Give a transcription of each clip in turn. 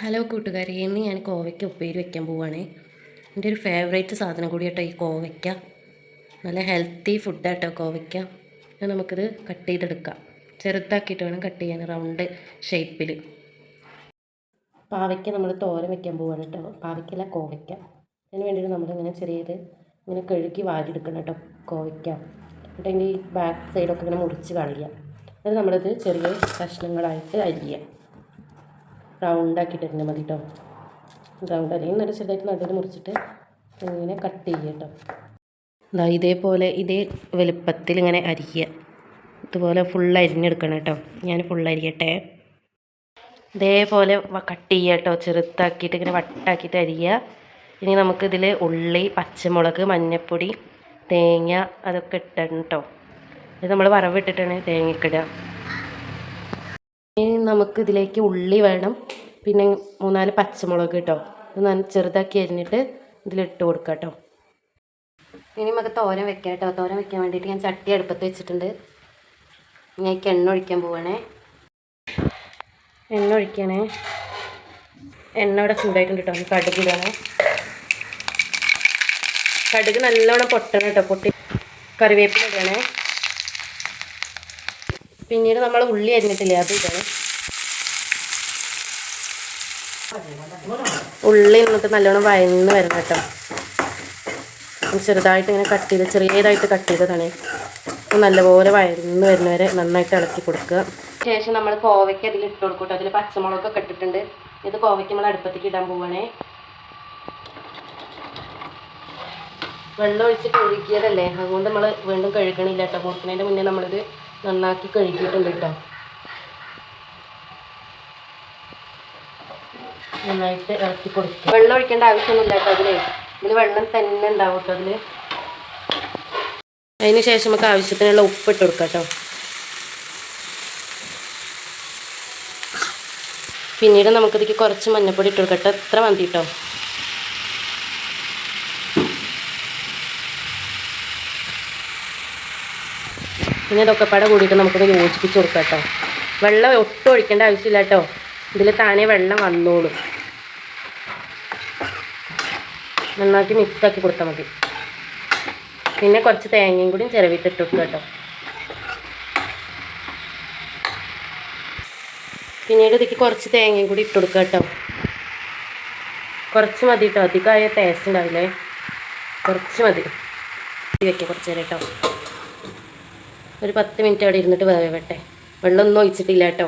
Hello കൂട്ടുകാരെ. ഇന്ന് ഞാൻ കോവയ്ക്ക ഉപ്പേരി വെക്കാൻ പോവുകയാണേ എന്റെ ഒരു ഫേവറേറ്റ് സാധനം കൂടി കേട്ടോ ഈ കോവയ്ക്ക. നല്ല ഹെൽത്തി ഫുഡാട്ടോ കോവയ്ക്ക. നമുക്കിത് കട്ട് ചെയ്തെടുക്കാം. ചെറുതാക്കിയിട്ട് വേണം കട്ട് ചെയ്യാൻ റൗണ്ട് ഷേപ്പിൽ പാവയ്ക്ക നമ്മൾ തോരൻ വെക്കാൻ പോവുകയാണ് കേട്ടോ പാവയ്ക്കല്ല കോവയ്ക്ക. അതിന് വേണ്ടിയിട്ട് നമ്മളിങ്ങനെ ചെറിയത് ഇങ്ങനെ കഴുകി വാരിയെടുക്കണം കേട്ടോ കോവയ്ക്ക. എന്നിട്ട് ഈ ബാക്ക് സൈഡൊക്കെ ഇങ്ങനെ മുറിച്ച് കളയുക. എന്നിട്ട് നമ്മളിത് ചെറിയ കഷ്ണങ്ങളായിട്ട് അരിയുക. റൗണ്ട് ആക്കിയിട്ട് തന്നെ മതി കേട്ടോ റൗണ്ട് അല്ലെങ്കിൽ നല്ല ചെറുതായിട്ട് നടുവിൽ മുറിച്ചിട്ട് ഇങ്ങനെ കട്ട് ചെയ്യുക കേട്ടോ. ഇതാ ഇതേപോലെ ഇതേ വലുപ്പത്തിൽ ഇങ്ങനെ അരിയ ഇതുപോലെ ഫുൾ അരിഞ്ഞെടുക്കണം കേട്ടോ. ഞാൻ ഫുൾ അരിയട്ടെ. ഇതേപോലെ കട്ട് ചെയ്യുക കേട്ടോ. ചെറുത്താക്കിയിട്ട് ഇങ്ങനെ വട്ടാക്കിയിട്ട് അരിയുക. ഇനി നമുക്കിതിൽ ഉള്ളി പച്ചമുളക് മഞ്ഞൾപ്പൊടി തേങ്ങ അതൊക്കെ ഇട്ടണം കേട്ടോ. ഇത് നമ്മൾ വറവിട്ടിട്ടാണ് തേങ്ങയ്ക്കിടുക ഇനി നമുക്ക് ഇതിലേക്ക് ഉള്ളി വേണം. പിന്നെ മൂന്നാൽ പച്ചമുളക് കേട്ടോ ഇത് ചെറുതാക്കി അരിഞ്ഞിട്ട് ഇതിലിട്ട് കൊടുക്കാം കേട്ടോ ഇനി നമുക്ക് തോരൻ വെക്കാം കേട്ടോ തോരൻ വെക്കാൻ വേണ്ടിയിട്ട് ഞാൻ ചട്ടി അടുപ്പത്ത് വെച്ചിട്ടുണ്ട്. ഞാൻ എണ്ണ ഒഴിക്കാൻ പോവാണേ. എണ്ണ ഒഴിക്കണേ. എണ്ണ ഇവിടെ ചൂടായിട്ടുണ്ട് കേട്ടോ കടുക് ഇടണേ. കടുക് നല്ലോണം പൊട്ടണം കേട്ടോ പൊട്ടി കറിവേപ്പില ഇടണേ. പിന്നീട് നമ്മൾ ഉള്ളി അരിഞ്ഞിട്ടില്ലേ? അത് ഇതാണ് ഉള്ളി എന്നിട്ട് നല്ലോണം വയന്ന് വരണം കേട്ടോ. ചെറുതായിട്ട് ഇങ്ങനെ കട്ട് ചെയ്ത് ചെറിയതായിട്ട് കട്ട് ചെയ്തതാണ്. നല്ലപോലെ വയന്ന് വരുന്നവരെ നന്നായിട്ട് ഇളക്കി കൊടുക്കുക. ശേഷം നമ്മൾ കോവയ്ക്ക് അതിൽ ഇട്ട് കൊടുക്കും അതിൽ പച്ചമുളകൊക്കെ ഇട്ടിട്ടുണ്ട് ഇത് കോവയ്ക്ക് നമ്മൾ അടുപ്പത്തേക്ക് ഇടാൻ പോവുകയാണേ വെള്ളം ഒഴിച്ചിട്ട് ഒഴുകിയതല്ലേ? അതുകൊണ്ട് നമ്മൾ വീണ്ടും കഴുകണില്ല കേട്ടോ. മുറിക്കുന്നതിന്റെ മുന്നേ നമ്മളിത് നന്നാക്കി കഴുകിയിട്ടുണ്ട് കേട്ടോ. നന്നായിട്ട് ഇറക്കി കൊടുക്കും വെള്ളം ഒഴിക്കേണ്ട ആവശ്യമൊന്നുമില്ല കേട്ടോ അതിലേ. ഇതിൽ വെള്ളം തന്നെ ഉണ്ടാവും കേട്ടോ അതിന് ശേഷം നമുക്ക് ആവശ്യത്തിനുള്ള ഉപ്പ് ഇട്ട് കൊടുക്കാം കേട്ടോ. പിന്നീട് നമുക്കിതിക്ക് കുറച്ച് മഞ്ഞപ്പൊടി ഇട്ട് കൊടുക്കട്ടെ എത്ര മതി കേട്ടോ? പിന്നെ ഇതൊക്കെ പാടെ കൂടിയിട്ട് നമുക്കൊന്ന് യോജിപ്പിച്ച് കൊടുക്കാം കേട്ടോ. വെള്ളം ഒട്ടും ഒഴിക്കേണ്ട ആവശ്യമില്ല കേട്ടോ. ഇതിൽ താനേ വെള്ളം വന്നോളും. നന്നാക്കി മിക്സാക്കി കൊടുത്താൽ മതി. പിന്നെ കുറച്ച് തേങ്ങയും കൂടി ചിരവിട്ടിട്ട് കൊടുക്കുക കേട്ടോ. പിന്നീട് ഇതിക്ക് കുറച്ച് തേങ്ങയും കൂടി ഇട്ട് കൊടുക്കുക കേട്ടോ. കുറച്ച് മതി കേട്ടോ. അധികമായ ടേസ്റ്റ് ഉണ്ടാവില്ലേ? കുറച്ച് മതി. വെക്കാം കുറച്ച് നേരം കേട്ടോ. ഒരു പത്ത് മിനിറ്റ് അവിടെ ഇരുന്നിട്ട് വേവട്ടെ. വെള്ളമൊന്നും ഒഴിച്ചിട്ടില്ല കേട്ടോ.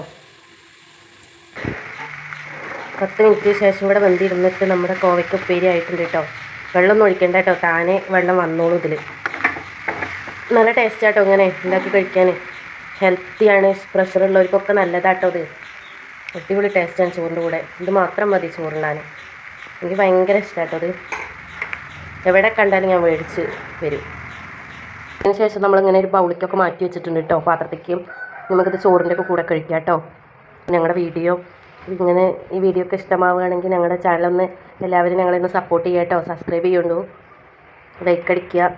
പത്ത് മിനിറ്റ് ശേഷം ഇവിടെ വെന്തിരുന്നിട്ട് നമ്മുടെ കോവയ്ക്ക് ഉപ്പേരി ആയിട്ടുണ്ട് കേട്ടോ. വെള്ളമൊന്നും ഒഴിക്കണ്ട കേട്ടോ. താനെ വെള്ളം വന്നോളൂ ഇതിൽ നല്ല ടേസ്റ്റ് ആട്ടോ ഇങ്ങനെ ഉണ്ടാക്കി കഴിക്കാൻ. ഹെൽത്തിയാണ് പ്രഷറുള്ളവർക്കൊക്കെ നല്ലതാട്ടോ ഇത്. അടിപൊളി ടേസ്റ്റാണ് ചോറിന്റെ കൂടെ. ഇത് മാത്രം മതി ചോറിനാൻ എനിക്ക് ഭയങ്കര ഇഷ്ടമാട്ടോ ഇത്. എവിടെ കണ്ടാലും ഞാൻ മേടിച്ച് വരും. അതിനുശേഷം നമ്മളിങ്ങനെ ഒരു പൗളിക്കൊക്കെ മാറ്റി വെച്ചിട്ടുണ്ട് കേട്ടോ പാത്രത്തേക്കും. നമുക്കിത് ചോറിന്റെ ഒക്കെ കൂടെ കഴിക്കാം കേട്ടോ. ഞങ്ങളുടെ വീഡിയോ. ഇങ്ങനെ ഈ വീഡിയോ ഒക്കെ ഇഷ്ടമാവുകയാണെങ്കിൽ ഞങ്ങളുടെ ചാനലൊന്ന് എല്ലാവരും ഞങ്ങളെ ഒന്ന് സപ്പോർട്ട് ചെയ്യാം കേട്ടോ സബ്സ്ക്രൈബ് ചെയ്യുള്ളൂ. ലൈക്ക് അടിക്കുക.